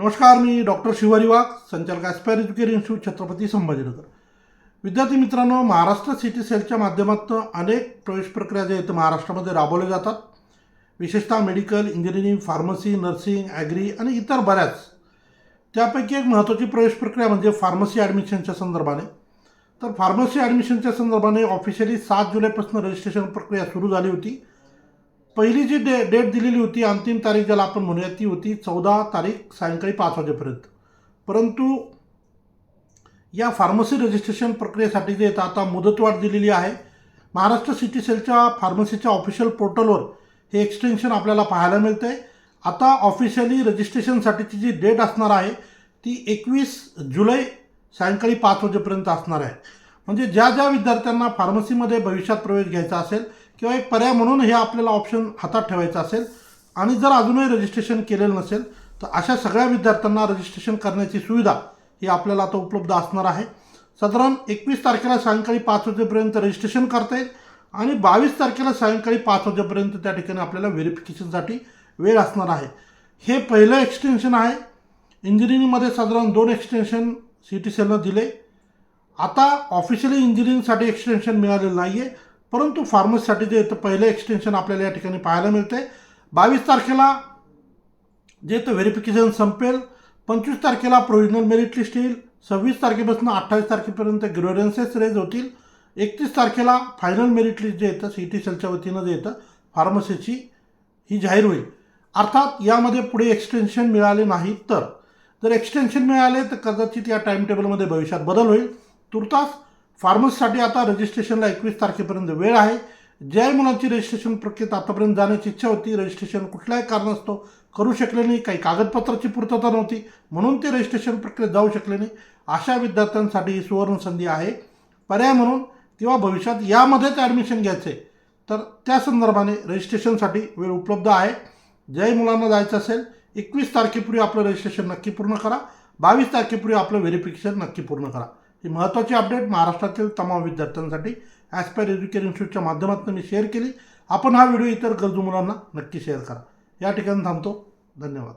नमस्कार मी डॉक्टर शिवारी वाघ संचालक aspire educare institute Chhatrapati Sambhajinagar. विद्यार्थी मित्रांनो महाराष्ट्र सिटी सेलच्या माध्यमातून अनेक प्रवेश प्रक्रिया ज्या आहेत महाराष्ट्रामध्ये राबवल्या जातात. विशेषतः medical engineering pharmacy nursing agri आणि इतर बऱ्याच. त्यापैकी एक महत्त्वाची प्रवेश प्रक्रिया म्हणजे फार्मसी ॲडमिशनच्या संदर्भाने. तर फार्मसी ॲडमिशनच्या संदर्भाने ऑफिशियली सात जुलैपासून रजिस्ट्रेशन प्रक्रिया सुरू झाली होती. पहिली जी डे डेट दिलेली होती अंतिम तारीख ज्याला आपण म्हणूया ती होती चौदा तारीख सायंकाळी पाच वाजेपर्यंत. परंतु या फार्मसी रजिस्ट्रेशन प्रक्रियेसाठी जे आता मुदतवाढ दिलेली आहे. महाराष्ट्र सिटी सेलच्या फार्मसीच्या ऑफिशियल पोर्टलवर हे एक्सटेन्शन आपल्याला पाहायला मिळतं आहे आता ऑफिशियली रजिस्ट्रेशनसाठीची जी डेट असणार आहे ती एकवीस जुलै सायंकाळी पाच वाजेपर्यंत असणार आहे. म्हणजे ज्या ज्या विद्यार्थ्यांना फार्मसीमध्ये भविष्यात प्रवेश घ्यायचा असेल किंवा एक पर्याय म्हणून हे आपल्याला ऑप्शन हातात ठेवायचं असेल आणि जर अजूनही रजिस्ट्रेशन केलेलं नसेल तर अशा सगळ्या विद्यार्थ्यांना रजिस्ट्रेशन करण्याची सुविधा ही आपल्याला आता उपलब्ध असणार आहे. साधारण एकवीस तारखेला सायंकाळी पाच वाजेपर्यंत रजिस्ट्रेशन करता येईल आणि बावीस तारखेला सायंकाळी पाच वाजेपर्यंत त्या ठिकाणी आपल्याला व्हेरिफिकेशनसाठी वेळ असणार आहे. हे पहिलं एक्सटेन्शन आहे. इंजिनिअरिंगमध्ये साधारण दोन एक्सटेन्शन सी टी सेलनं दिले. आता ऑफिशियली इंजिनिअरिंगसाठी एक्सटेन्शन मिळालेलं नाही आहे परंतु फार्मसीसाठी जे येतं पहिलं एक्सटेन्शन आपल्याला या ठिकाणी पाहायला मिळते. बावीस तारखेला जे येतं व्हेरिफिकेशन संपेल पंचवीस तारखेला प्रोविजनल मेरिट लिस्ट येईल सव्वीस तारखेपासून अठ्ठावीस तारखेपर्यंत ग्रोरन्सेस रेज होतील एकतीस तारखेला फायनल मेरिट लिस्ट जे येतं सी टी सेलच्या वतीनं जे येतं फार्मसीची ही जाहीर होईल. अर्थात यामध्ये पुढे एक्सटेन्शन मिळाले नाही तर. जर एक्सटेन्शन मिळाले तर कदाचित या टाईम टेबलमध्ये भविष्यात बदल होईल. तुर्तास फार्मसीसाठी आता रजिस्ट्रेशनला एकवीस तारखेपर्यंत वेळ आहे. ज्या मुलांची रजिस्ट्रेशन प्रक्रियेत आतापर्यंत जाण्याची इच्छा होती. रजिस्ट्रेशन कुठल्याही कारणास्तव करू शकले नाही काही कागदपत्राची पूर्तता नव्हती म्हणून ते रजिस्ट्रेशन प्रक्रियेत जाऊ शकले नाही. अशा विद्यार्थ्यांसाठी ही सुवर्ण संधी आहे. पर्याय म्हणून किंवा भविष्यात यामध्येच ॲडमिशन घ्यायचे तर त्या संदर्भाने रजिस्ट्रेशनसाठी वेळ उपलब्ध आहे. ज्याही मुलांना जायचं असेल एकवीस तारखेपूर्वी आपलं रजिस्ट्रेशन नक्की पूर्ण करा. बावीस तारखेपूर्वी आपलं व्हेरिफिकेशन नक्की पूर्ण करा. ही महत्त्वाची अपडेट महाराष्ट्रातील तमाम विद्यार्थ्यांसाठी ॲस्पायर एज्युकेशन इन्स्टिट्यूटच्या माध्यमातून मी शेअर केली. आपण हा व्हिडिओ इतर गरजू मुलांना नक्की शेअर करा. या ठिकाणी थांबतो. धन्यवाद.